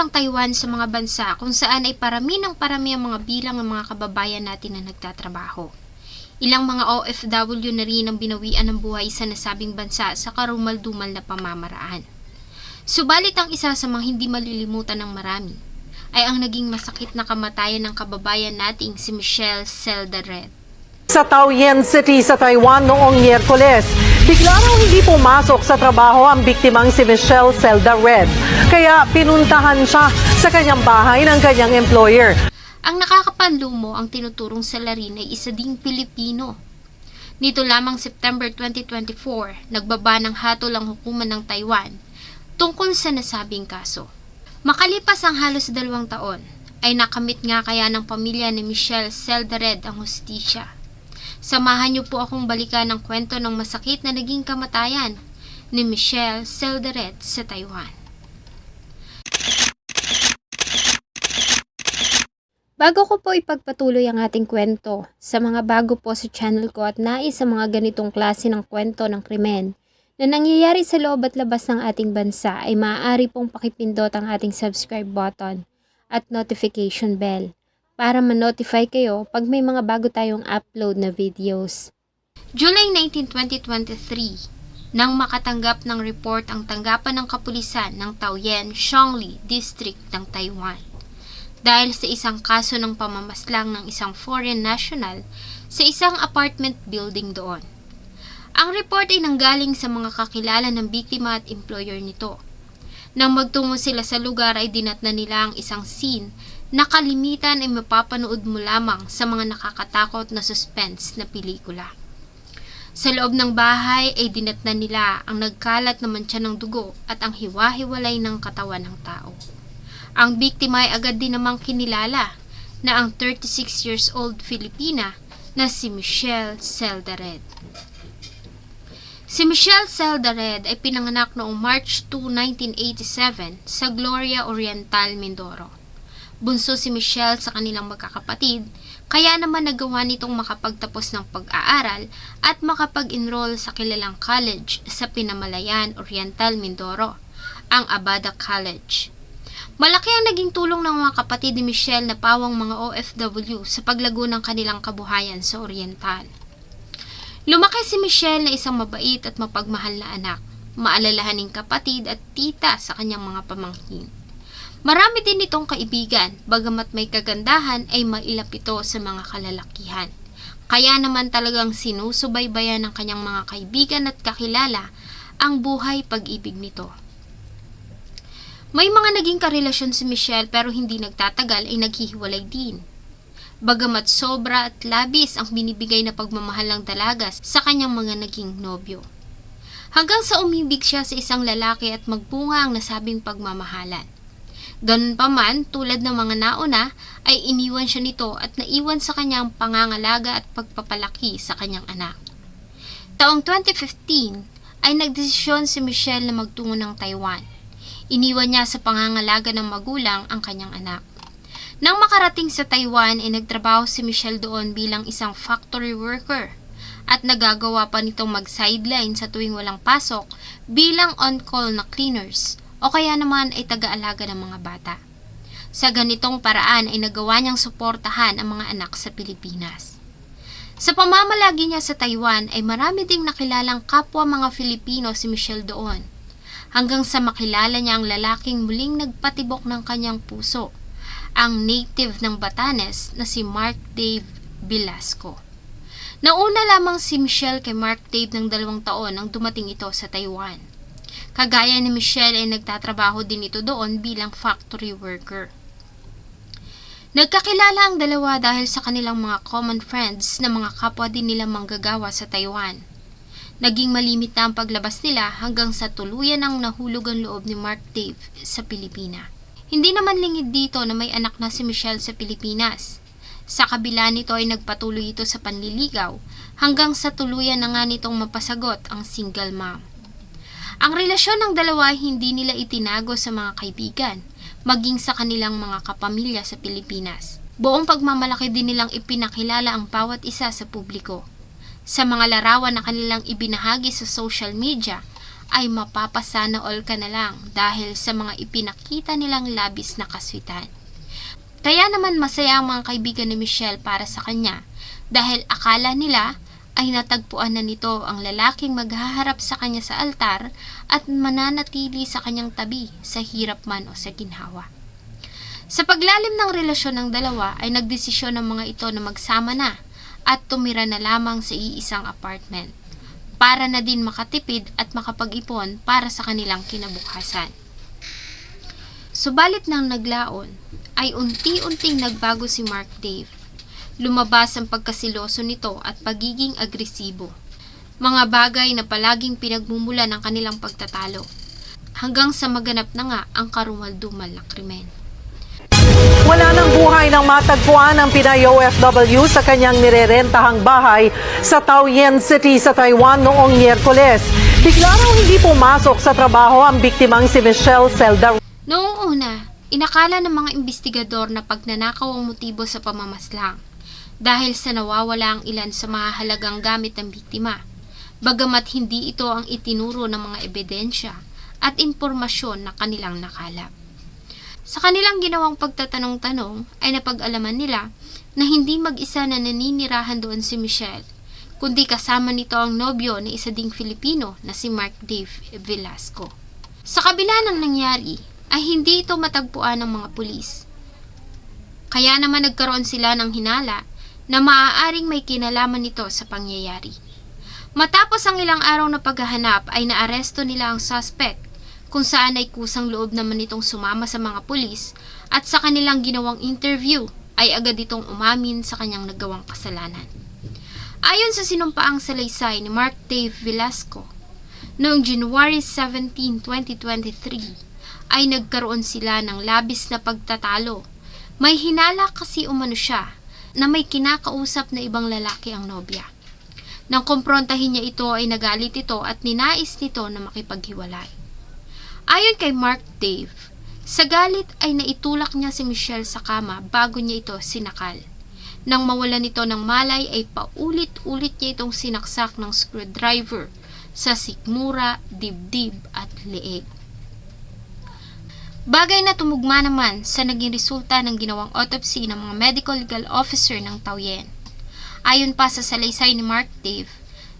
ang Taiwan sa mga bansa kung saan ay parami ng parami ang mga bilang ng mga kababayan natin na nagtatrabaho. Ilang mga OFW na rin ang binawian ng buhay sa nasabing bansa sa karumal-dumal na pamamaraan. Subalit ang isa sa mga hindi malilimutan ng marami ay ang naging masakit na kamatayan ng kababayan nating si Michelle Seldaret. Sa Taoyuan City sa Taiwan noong Miyerkules, bigla raw hindi pumasok sa trabaho ang biktimang si Michelle Zelda Red. Kaya pinuntahan siya sa kanyang bahay ng kanyang employer. Ang nakakapanlumo ang tinuturong salarin ay isa ding Pilipino. Nito lamang September 2024, nagbaba ng hatol ang hukuman ng Taiwan tungkol sa nasabing kaso. Makalipas ang halos dalawang taon, ay nakamit nga kaya ng pamilya ni Michelle Seldared ang hustisya. Samahan niyo po akong balikan ng kwento ng masakit na naging kamatayan ni Michelle Seldared sa Taiwan. Bago ko po ipagpatuloy ang ating kwento, sa mga bago po sa channel ko at nais sa mga ganitong klase ng kwento ng krimen na nangyayari sa loob at labas ng ating bansa ay maaari pong pakipindot ang ating subscribe button at notification bell para ma-notify kayo pag may mga bago tayong upload na videos. July 19, 2023, nang makatanggap ng report ang tanggapan ng kapulisan ng Taoyuan, Shongli District ng Taiwan dahil sa isang kaso ng pamamaslang ng isang foreign national sa isang apartment building doon. Ang report ay nanggaling sa mga kakilala ng biktima at employer nito. Nang magtungo sila sa lugar ay dinatna nila ang isang scene na kalimitan ay mapapanood mo lamang sa mga nakakatakot na suspense na pelikula. Sa loob ng bahay ay dinatna nila ang nagkalat na mantsa ng dugo at ang hiwa-hiwalay ng katawan ng tao. Ang biktima ay agad din namang kinilala na ang 36 years old Filipina na si Michelle Seldared. Si Michelle Seldared ay pinanganak noong March 2, 1987 sa Gloria Oriental, Mindoro. Bunso si Michelle sa kanilang magkakapatid, kaya naman nagawa nitong makapagtapos ng pag-aaral at makapag-enroll sa kilalang college sa Pinamalayan Oriental, Mindoro, ang Abada College. Malaki ang naging tulong ng mga kapatid ni Michelle na pawang mga OFW sa paglago ng kanilang kabuhayan sa Oriental. Lumaki si Michelle na isang mabait at mapagmahal na anak, maalalahaning kapatid at tita sa kanyang mga pamangkin. Marami din itong kaibigan, bagamat may kagandahan ay mailap ito sa mga kalalakihan. Kaya naman talagang sinusubaybayan ng kanyang mga kaibigan at kakilala ang buhay pag-ibig nito. May mga naging karelasyon si Michelle pero hindi nagtatagal ay naghihiwalay din. Bagamat sobra at labis ang binibigay na pagmamahal ng dalaga sa kanyang mga naging nobyo. Hanggang sa umibig siya sa isang lalaki at magbunga ang nasabing pagmamahalan. Ganun pa man, tulad ng mga nauna, ay iniwan siya nito at naiwan sa kanyang pangangalaga at pagpapalaki sa kanyang anak. Taong 2015 ay nagdesisyon si Michelle na magtungo ng Taiwan. Iniwan niya sa pangangalaga ng magulang ang kanyang anak. Nang makarating sa Taiwan ay nagtrabaho si Michelle doon bilang isang factory worker at nagagawa pa nitong mag-sideline sa tuwing walang pasok bilang on-call na cleaners o kaya naman ay taga-alaga ng mga bata. Sa ganitong paraan ay nagawa niyang suportahan ang mga anak sa Pilipinas. Sa pamamalagi niya sa Taiwan ay marami ding nakilalang kapwa mga Filipino si Michelle doon hanggang sa makilala niya ang lalaking muling nagpatibok ng kanyang puso, ang native ng Batanes na si Mark Dave Velasco. Nauna lamang si Michelle kay Mark Dave ng dalawang taon nang dumating ito sa Taiwan. Kagaya ni Michelle ay nagtatrabaho din ito doon bilang factory worker. Nagkakilala ang dalawa dahil sa kanilang mga common friends na mga kapwa din nila manggagawa sa Taiwan. Naging malimit na ang paglabas nila hanggang sa tuluyan ang nahulog ang loob ni Mark Dave sa Pilipina. Hindi naman lingid dito na may anak na si Michelle sa Pilipinas. Sa kabila nito ay nagpatuloy ito sa panliligaw hanggang sa tuluyan na nga nitong mapasagot ang single mom. Ang relasyon ng dalawa hindi nila itinago sa mga kaibigan, maging sa kanilang mga kapamilya sa Pilipinas. Buong pagmamalaki din nilang ipinakilala ang bawat isa sa publiko. Sa mga larawan na kanilang ibinahagi sa social media, ay mapapasana all ka na lang dahil sa mga ipinakita nilang labis na kaswitan. Kaya naman masaya ang mga kaibigan ni Michelle para sa kanya dahil akala nila ay natagpuan na nito ang lalaking maghaharap sa kanya sa altar at mananatili sa kanyang tabi sa hirap man o sa ginhawa. Sa paglalim ng relasyon ng dalawa ay nagdesisyon ng mga ito na magsama na at tumira na lamang sa iisang apartment para na din makatipid at makapag-ipon para sa kanilang kinabukasan. Subalit nang naglaon, ay unti-unting nagbago si Mark Dave. Lumabas ang pagkasiloso nito at pagiging agresibo. Mga bagay na palaging pinagmumula ng kanilang pagtatalo. Hanggang sa maganap na nga ang karumal-dumal na krimen. Wala ng buhay ng matagpuan ng Pinay OFW sa kanyang nirerentahang bahay sa Taoyuan City sa Taiwan noong Miyerkules. Bigla raw hindi pumasok sa trabaho ang biktimang si Michelle Zelda Noong una, inakala ng mga investigador na pagnanakaw ang motibo sa pamamaslang dahil sa nawawala ang ilan sa mahalagang gamit ng biktima. Bagamat hindi ito ang itinuro ng mga ebidensya at impormasyon na kanilang nakalap. Sa kanilang ginawang pagtatanong-tanong ay napag-alaman nila na hindi mag-isa na naninirahan doon si Michelle, kundi kasama nito ang nobyo na isa ding Filipino na si Mark Dave Velasco. Sa kabila ng nangyari, ay hindi ito matagpuan ng mga pulis. Kaya naman nagkaroon sila ng hinala na maaaring may kinalaman nito sa pangyayari. Matapos ang ilang araw na paghahanap ay naaresto nila ang suspect kung saan ay kusang loob naman itong sumama sa mga pulis at sa kanilang ginawang interview ay agad itong umamin sa kanyang nagawang kasalanan. Ayon sa sinumpaang salaysay ni Mark Dave Velasco, noong January 17, 2023, ay nagkaroon sila ng labis na pagtatalo. May hinala kasi umano siya na may kinakausap na ibang lalaki ang nobya. Nang kumprontahin niya ito ay nagalit ito at ninais nito na makipaghiwalay. Ayon kay Mark Dave, sa galit ay naitulak niya si Michelle sa kama bago niya ito sinakal. Nang mawala nito ng malay ay paulit-ulit niya itong sinaksak ng screwdriver sa sikmura, dibdib at leeg. Bagay na tumugma naman sa naging resulta ng ginawang autopsy ng mga medical legal officer ng Taoyuan. Ayon pa sa salaysay ni Mark Dave,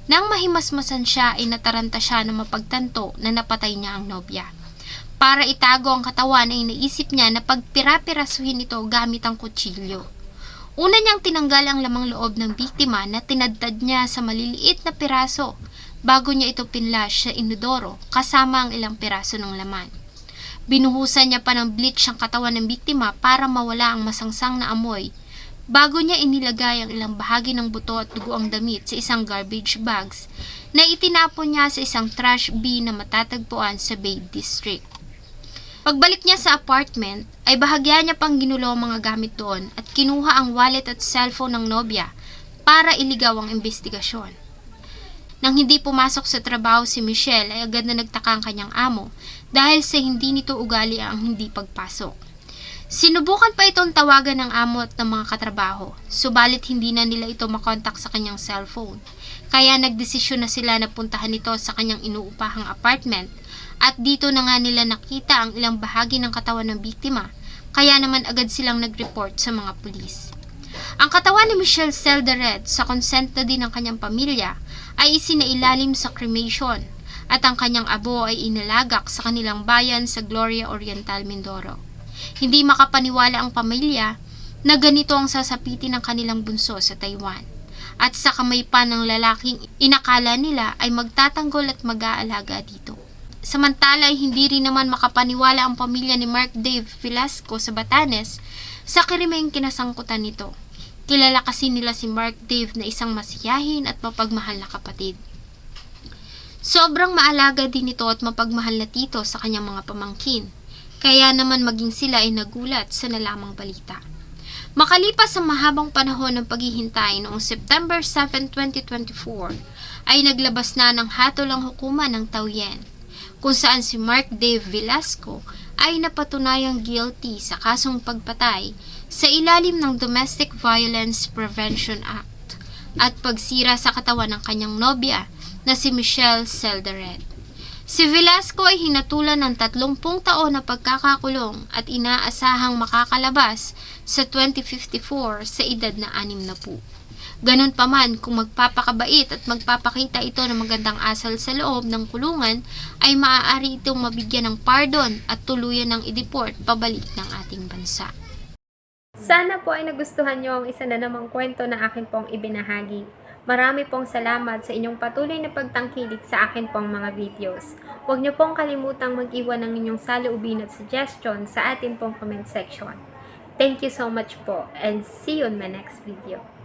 nang mahimasmasan siya ay nataranta siya na mapagtanto na napatay niya ang nobya. Para itago ang katawan ay naisip niya na pagpira-pirasuhin ito gamit ang kutsilyo. Una niyang tinanggal ang lamang loob ng biktima na tinadtad niya sa maliliit na piraso bago niya ito pinlash sa inodoro kasama ang ilang piraso ng laman. Binuhusan niya pa ng bleach ang katawan ng biktima para mawala ang masangsang na amoy bago niya inilagay ang ilang bahagi ng buto at dugo ang damit sa isang garbage bags na itinapon niya sa isang trash bin na matatagpuan sa Bay District. Pagbalik niya sa apartment, ay bahagya niya pang ginulo ang mga gamit doon at kinuha ang wallet at cellphone ng nobya para iligaw ang investigasyon. Nang hindi pumasok sa trabaho si Michelle ay agad na nagtaka ang kanyang amo dahil sa hindi nito ugali ang hindi pagpasok. Sinubukan pa itong tawagan ng amo at ng mga katrabaho, subalit hindi na nila ito makontak sa kanyang cellphone. Kaya nagdesisyon na sila na puntahan ito sa kanyang inuupahang apartment at dito na nga nila nakita ang ilang bahagi ng katawan ng biktima, kaya naman agad silang nag-report sa mga pulis. Ang katawan ni Michelle Seldered sa consent na din ng kanyang pamilya ay isinailalim sa cremation at ang kanyang abo ay inalagak sa kanilang bayan sa Gloria Oriental, Mindoro. Hindi makapaniwala ang pamilya na ganito ang sasapitin ng kanilang bunso sa Taiwan. At sa kamay pa ng lalaking inakala nila ay magtatanggol at mag-aalaga dito. Samantala ay hindi rin naman makapaniwala ang pamilya ni Mark Dave Velasco sa Batanes sa krimen kinasangkutan nito. Kilala kasi nila si Mark Dave na isang masiyahin at mapagmahal na kapatid. Sobrang maalaga din ito at mapagmahal na tito sa kanyang mga pamangkin. Kaya naman maging sila ay nagulat sa nalamang balita. Makalipas ang mahabang panahon ng paghihintay noong September 7, 2024, ay naglabas na ng hatol ang hukuman ng Taoyuan, kung saan si Mark Dave Velasco ay napatunayang guilty sa kasong pagpatay sa ilalim ng Domestic Violence Prevention Act at pagsira sa katawan ng kanyang nobya na si Michelle Seldered. Si Velasco ay hinatulan ng 30 taon na pagkakakulong at inaasahang makakalabas sa 2054 sa edad na 60. Ganun pa man, kung magpapakabait at magpapakita ito ng magandang asal sa loob ng kulungan, ay maaari itong mabigyan ng pardon at tuluyan ng ideport pabalik ng ating bansa. Sana po ay nagustuhan nyo ang isa na namang kwento na akin pong ibinahagi. Marami pong salamat sa inyong patuloy na pagtangkilik sa akin pong mga videos. Huwag nyo pong kalimutang mag-iwan ng inyong saloobin at suggestion sa atin pong comment section. Thank you so much po and see you in my next video.